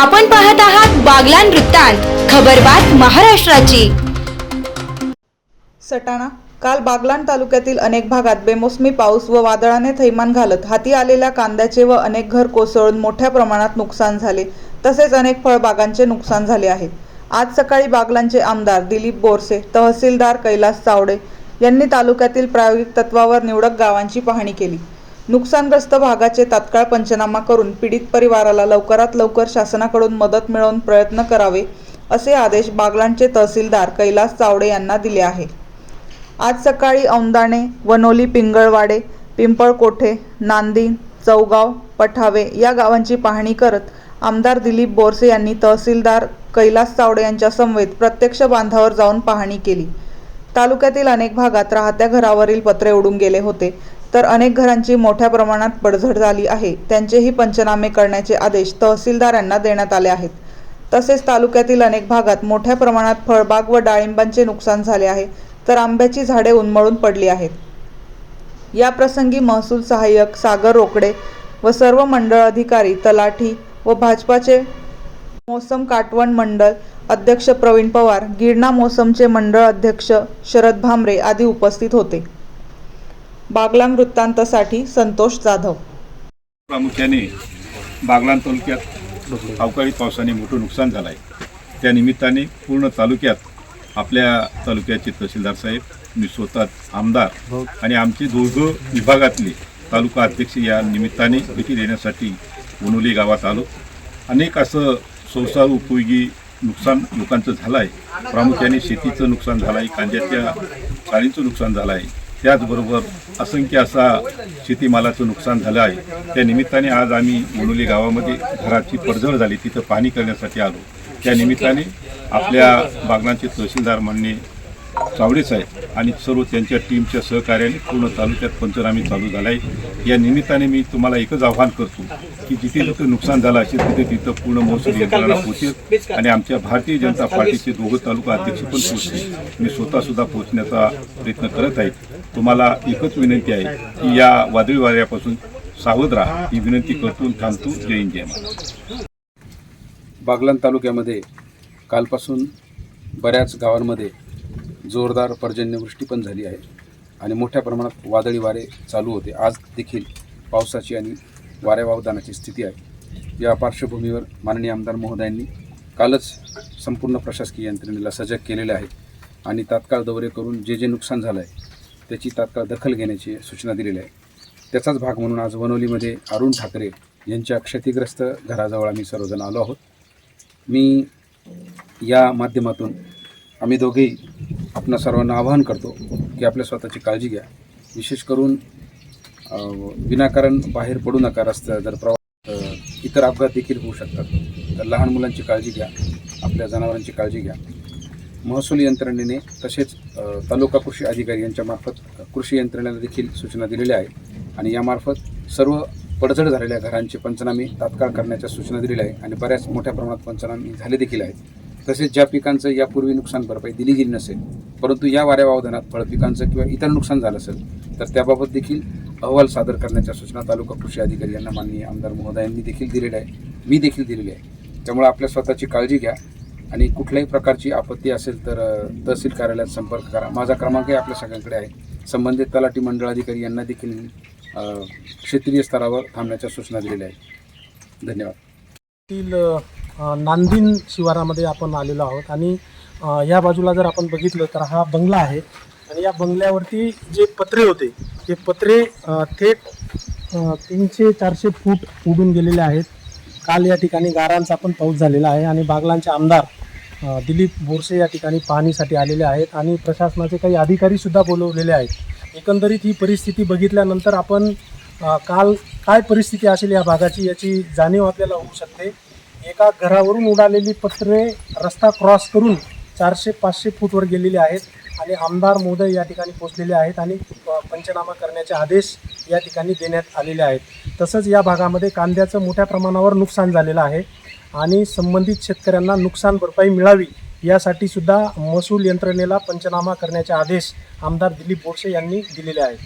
आपण पाहत आहात बागलान वृत्तांत खबरबात महाराष्ट्राची. सटाणा काल बागलाण तालुक्यातील अनेक भागात बेमोसमी पाऊस व वादळाने थैमान घालत हाती आलेल्या कांद्याचे व अनेक घर कोसळून मोठ्या प्रमाणात नुकसान झाले. तसेच अनेक फळबागांचे नुकसान झाले आहे. आज सकाळी बागलांचे आमदार दिलीप बोरसे तहसीलदार कैलास चावडे यांनी तालुक्यातील प्रायोगिक तत्वावर निवडक गावांची पाहणी केली. नुकसानग्रस्त भागाचे तात्काळ पंचनामा करून पीडित परिवाराला लवकरात लवकर शासनाकडून मदत मिळवून प्रयत्न करावे असे आदेश बागलांचे तहसीलदार कैलास चावडे यांना दिले आहे. आज सकाळी औंदाणे वनोली पिंगळवाडे पिंपळकोठे नांदी चौगाव पठावे या गावांची पाहणी करत आमदार दिलीप बोरसे यांनी तहसीलदार कैलास चावडे यांच्या समवेत प्रत्यक्ष बांधावर जाऊन पाहणी केली. तालुक्यातील अनेक भागात राहत्या घरावरील पत्रे उडून गेले होते. तर अनेक घरांची मोठ्या प्रमाणात पडझड झाली आहे. त्यांचेही पंचनामे करण्याचे आदेश तहसीलदार यांना देण्यात आले आहेत. तसेच तालुक्यातील अनेक भागात मोठ्या प्रमाणात फळबाग व डाळिंबांचे नुकसान झाले आहे तर आंब्याची झाडे उन्मळून पडली आहेत. या प्रसंगी महसूल सहाय्यक सागर रोकडे व सर्व मंडळ अधिकारी तलाठी व भाजपाचे मोसम काटवण मंडळ अध्यक्ष प्रवीण पवार गिरणा मोसमचे मंडळ अध्यक्ष शरद भामरे आदी उपस्थित होते. बागलाण वृत्तांतसाठी संतोष जाधव. प्रामुख्याने बागलाण तालुक्यात अवकाळी पावसाने मोठं नुकसान झालं आहे त्या निमित्ताने पूर्ण तालुक्यात आपल्या तालुक्याचे तहसीलदार साहेब मी स्वतः आमदार आणि आमचे दोघं विभागातले तालुका अध्यक्ष या निमित्ताने भेटी देण्यासाठी उनोली गावात आलो. अनेक असं संसार उपयोगी नुकसान लोकांचं झालं आहे प्रामुख्याने शेतीचं नुकसान झालं आहे कांद्याच्या चाळींचं नुकसान झालं आहे त्याचबरोबर असंख्य असा शेतीमालाचं नुकसान झालं आहे. त्या निमित्ताने आज आम्ही मोनोली गावामध्ये घराची पडझड झाली. तिथं पाहणी करण्यासाठी आलो. त्या निमित्ताने आपल्या बागणांचे तहसीलदार म्हणणे चावडे साहेब आणि सर्व त्यांच्या टीमच्या सहकार्याने पूर्ण तालुक्यात पंचनामे चालू झाला आहे या निमित्ताने मी तुम्हाला एकच आव्हान करतो की जिथे जिथं नुकसान झालं असेल तिथे तिथं पूर्ण महसूल यंत्रणा पोहोचेल. आणि आमच्या भारतीय जनता पार्टीचे दोघं तालुका अध्यक्ष पण पोहोचले. मी स्वतः सुद्धा पोहोचण्याचा प्रयत्न करत आहे. तुम्हाला एकच विनंती आहे की या वादळी वाऱ्यापासून सावध राहा. ही विनंती करतो थांबतो. जय हिंद जय महाराष्ट्र. बागलाण तालुक्यामध्ये कालपासून बऱ्याच गावांमध्ये जोरदार पर्जन्यवृष्टी पण झाली आहे आणि मोठ्या प्रमाणात वादळी वारे चालू होते. आज देखील पावसाची आणि वाऱ्या वावदानाची स्थिती आहे. या पार्श्वभूमीवर माननीय आमदार महोदयांनी कालच संपूर्ण प्रशासकीय यंत्रणेला सजग केलेले आहे आणि तात्काळ दौरे करून जे जे नुकसान झालं आहे त्याची तात्काळ दखल घेण्याची सूचना दिलेली आहे. त्याचाच भाग म्हणून आज वनोलीमध्ये अरुण ठाकरे यांच्या क्षतिग्रस्त घराजवळ आम्ही सर्वजण आलो आहोत. मी या माध्यमातून आम्ही दोघेही आपणा सर्वांना आवाहन करतो की आपल्या स्वतःची काळजी घ्या. विशेष करून विनाकारण बाहेर पडू नका रस्त्या जर प्रवास इतर अपघात देखील होऊ शकतात. तर लहान मुलांची काळजी घ्या आपल्या जनावरांची काळजी घ्या. महसूल यंत्रणेने तसेच तालुका कृषी अधिकारी यांच्यामार्फत कृषी यंत्रणेला देखील सूचना दिलेल्या आहेत. आणि यामार्फत सर्व पडझड झालेल्या घरांचे पंचनामे तात्काळ करण्याच्या सूचना दिलेल्या आहे आणि बऱ्याच मोठ्या प्रमाणात पंचनामे झाले देखील आहेत. तसेच ज्या पिकांचं यापूर्वी नुकसान भरपाई दिली गेली नसेल परंतु या वाऱ्यावावधानात फळपिकांचं किंवा इतर नुकसान झालं असेल तर त्याबाबत देखील अहवाल सादर करण्याच्या सूचना तालुका कृषी अधिकारी यांना माननीय आमदार महोदयांनी देखील दिलेल्या आहे मी देखील दिलेली आहे त्यामुळे आपल्या स्वतःची काळजी घ्या आणि कुठल्याही प्रकारची आपत्ती असेल तर तहसील कार्यालयात संपर्क करा. माझा क्रमांकही आपल्या सगळ्यांकडे आहे. संबंधित तलाठी मंडळ अधिकारी यांना देखील क्षेत्रीय स्तरावर थांबण्याच्या सूचना दिलेल्या आहेत. धन्यवाद. नांदिन शिवारामध्ये आपण आलेलो आहोत. आणि या बाजूला जर आपण बघितलं तर हा बंगला आहे. आणि या बंगल्यावरती जे पत्रे होते ते पत्रे थेट तीनशे चारशे फूट उडून गेलेले आहेत. काल या ठिकाणी गारांचा पण पाऊस झालेला आहे आणि बागलांचे आमदार दिलीप बोरसे या ठिकाणी पाहणीसाठी आलेले आहेत आणि प्रशासनाचे काही अधिकारीसुद्धा बोलवलेले आहेत. एकंदरीत ही परिस्थिती बघितल्यानंतर आपण काल काय परिस्थिती असेल या भागाची याची जाणीव आपल्याला होऊ शकते. एका घरावरून उडालेली पत्रे रस्ता क्रॉस करून चारशे पाचशे फूटवर गेलेले आहेत आणि आमदार मोदय या ठिकाणी पोचलेले आहेत आणि पंचनामा करण्याचे आदेश या ठिकाणी देण्यात आलेले आहेत. तसंच या भागामध्ये कांद्याचं मोठ्या प्रमाणावर नुकसान झालेलं आहे आणि संबंधित शेतकऱ्यांना नुकसान भरपाई मिळावी यासाठी सुद्धा महसूल यंत्रणेला पंचनामा करण्याचे आदेश आमदार दिलीप बोरसे यांनी दिलेले आहेत.